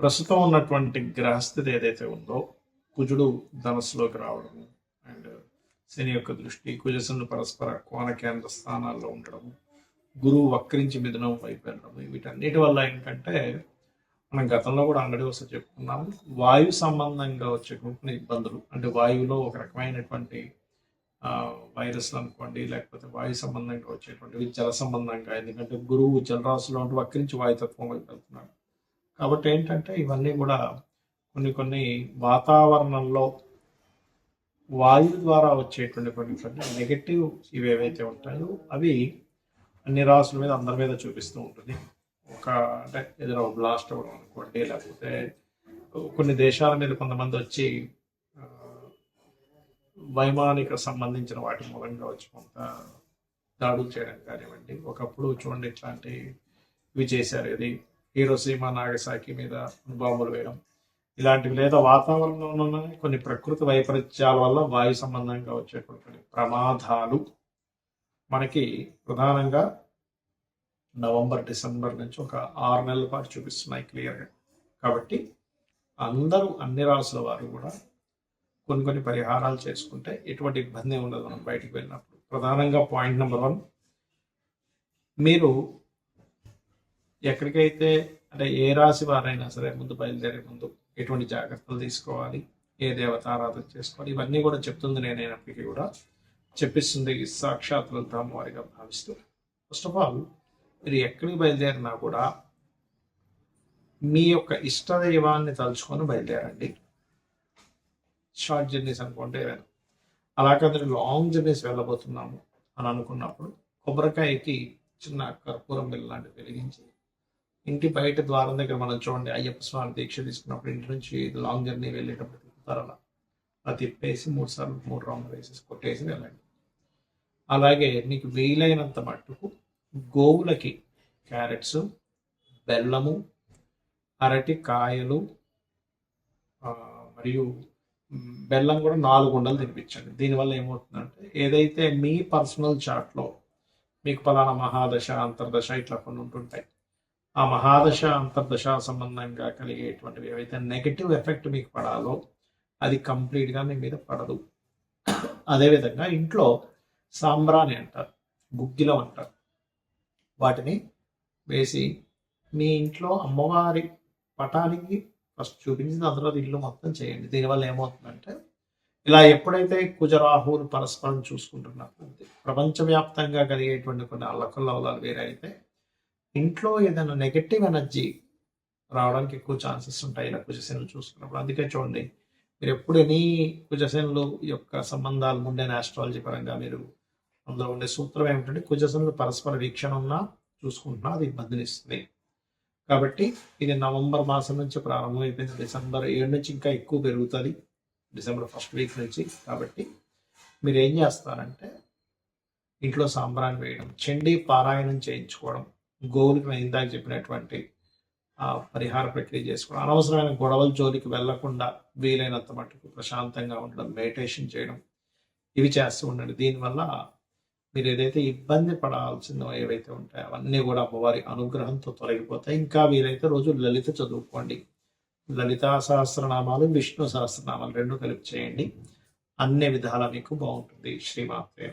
ప్రస్తుతం ఉన్నటువంటి గ్రహస్థితి ఏదైతే ఉందో కుజుడు ధనస్సులోకి రావడము అండ్ శని యొక్క దృష్టి కుజశను పరస్పర కోన కేంద్ర స్థానాల్లో ఉండడం గురువు వక్రించి మిథునం వైపు వెళ్ళడం వీటన్నిటి వల్ల ఏంటంటే మనం గతంలో కూడా అంగడి వస్తే చెప్పుకున్నాము వాయు సంబంధంగా వచ్చేటువంటి ఇబ్బందులు అంటే వాయువులో ఒక రకమైనటువంటి వైరస్లు అనుకోండి లేకపోతే వాయు సంబంధంగా వచ్చేటువంటివి జల సంబంధంగా ఎందుకంటే గురువు జలరాశిలో ఉంటూ వక్రించి వాయుతత్వం వైపు వెళ్తున్నాడు. కాబట్టి ఏంటంటే ఇవన్నీ కూడా కొన్ని కొన్ని వాతావరణంలో వాయువు ద్వారా వచ్చేటువంటి కొన్ని కొన్ని నెగటివ్ ఇవి ఏవైతే ఉంటాయో అవి అన్ని రాసుల మీద అందరి మీద చూపిస్తూ ఉంటుంది. ఒక అంటే ఏదైనా బ్లాస్ట్ అవ్వడం అనుకోండి లేకపోతే కొన్ని దేశాల మీద కొంతమంది వచ్చి వైమానిక సంబంధించిన వాటి మూలంగా వచ్చి కొంత దాడులు చేయడం కానివ్వండి. ఒకప్పుడు చూడండి ఇట్లాంటి ఇవి చేశారు. ఇది హీరోసీమా నాగసాకి మీద బాంబులు వేయడం. ఇలాంటివి లేదా వాతావరణంలో కొన్ని ప్రకృతి వైపరీత్యాల వల్ల వాయు సంబంధంగా వచ్చేటువంటి కొన్ని ప్రమాదాలు. మనకి ప్రధానంగా నవంబర్ డిసెంబర్ నుంచి ఒక ఆరు నెలల పాటు చూపిస్తున్నాయి క్లియర్గా. కాబట్టి అందరూ అన్ని రాసుల వారు కూడా కొన్ని కొన్ని పరిహారాలు చేసుకుంటే ఎటువంటి ఇబ్బంది ఉండదు మనం బయటికి వెళ్ళినప్పుడు. ప్రధానంగా పాయింట్ నెంబర్ వన్ మీరు ఎక్కడికైతే అంటే ఏ రాశి వారైనా సరే ముందు బయలుదేరే ముందు ఎటువంటి జాగ్రత్తలు తీసుకోవాలి ఏ దేవత ఆరాధన చేసుకోవాలి ఇవన్నీ కూడా చెప్తుంది నేనైనప్పటికీ కూడా చెప్పిస్తుంది సాక్షాత్ లలితామ్మ వారిగా భావిస్తూ. ఫస్ట్ ఆఫ్ ఆల్ మీరు ఎక్కడికి బయలుదేరినా కూడా మీ యొక్క ఇష్ట దైవాన్ని తలుచుకొని బయలుదేరండి. షార్ట్ జర్నీస్ అనుకుంటే అలా కాదు లాంగ్ జర్నీస్ వెళ్ళబోతున్నాము అని అనుకున్నప్పుడు కొబ్బరికాయకి చిన్న కర్పూరం బిల్ లాంటివి వెలిగించి ఇంటి బయట ద్వారం దగ్గర మనం చూడండి అయ్యప్ప స్వామి దీక్ష తీసుకున్నప్పుడు ఇంటి నుంచి లాంగ్ జర్నీ వెళ్ళేటప్పుడు తిప్పుతారు అలా అది తిప్పేసి మూడు సార్లు మూడు రౌండ్ వేసేసి కొట్టేసి వెళ్ళండి. అలాగే నీకు వీలైనంత మట్టుకు గోవులకి క్యారెట్స్ బెల్లము అరటి కాయలు మరియు బెల్లం కూడా నాలుగు ఉండలు తినిపించండి. దీనివల్ల ఏమవుతుందంటే ఏదైతే మీ పర్సనల్ చార్ట్లో మీకు పలానా మహాదశ అంతర్దశ ఇట్లా కొన్ని ఉంటుంటాయి ఆ మహాదశ అంతర్దశ సంబంధంగా కలిగేటువంటివి ఏవైతే నెగటివ్ ఎఫెక్ట్ మీకు పడాలో అది కంప్లీట్గా మీ మీద పడదు. అదేవిధంగా ఇంట్లో సాంబ్రాణి అంటారు గుగ్గిలం అంటారు. వాటిని వేసి మీ ఇంట్లో అమ్మవారి పటానికి ఫస్ట్ చూపించింది దాని తర్వాత ఇల్లు మొత్తం చేయండి. దీనివల్ల ఏమవుతుందంటే ఇలా ఎప్పుడైతే కుజరాహువులు పరస్పరం చూసుకుంటున్నప్పుడు ప్రపంచవ్యాప్తంగా కలిగేటువంటి కొన్ని అల్లకల్లవలాలు వేరే అయితే ఇంట్లో ఏదైనా నెగటివ్ ఎనర్జీ రావడానికి ఎక్కువ ఛాన్సెస్ ఉంటాయి ఇలా కుజశనులు చూసుకున్నప్పుడు. అందుకే చూడండి మీరు ఎప్పుడు ఎనీ కుజశనులు యొక్క సంబంధాలు ఉండే ఆస్ట్రాలజీ పరంగా మీరు అందులో ఉండే సూత్రం ఏమిటంటే కుజశనులు పరస్పర వీక్షణ ఉన్నా చూసుకుంటున్నా అది ఇబ్బందిని ఇస్తుంది. కాబట్టి ఇది నవంబర్ మాసం నుంచి ప్రారంభమైపోయింది డిసెంబర్ ఏడు నుంచి ఇంకా ఎక్కువ పెరుగుతుంది. డిసెంబర్ ఫస్ట్ వీక్ నుంచి. కాబట్టి మీరు ఏం చేస్తారంటే ఇంట్లో సాంబ్రాన్ని వేయడం చండీ పారాయణం చేయించుకోవడం గోవులకి నేను ఇందాక చెప్పినటువంటి ఆ పరిహార ప్రక్రియ చేసుకోవడం అనవసరమైన గొడవల జోలికి వెళ్ళకుండా వీలైనంత మటుకు ప్రశాంతంగా ఉండడం మెడిటేషన్ చేయడం ఇవి చేస్తూ ఉండండి. దీనివల్ల మీరు ఏదైతే ఇబ్బంది పడాల్సిందో ఏవైతే ఉంటాయో అవన్నీ కూడా అమ్మవారి అనుగ్రహంతో తొలగిపోతాయి. ఇంకా వీలైతే రోజు లలిత చదువుకోండి. లలితా సహస్రనామాలు విష్ణు సహస్రనామాలు రెండు కలిపి చేయండి. అన్ని విధాలా మీకు బాగుంటుంది. శ్రీమాత్రే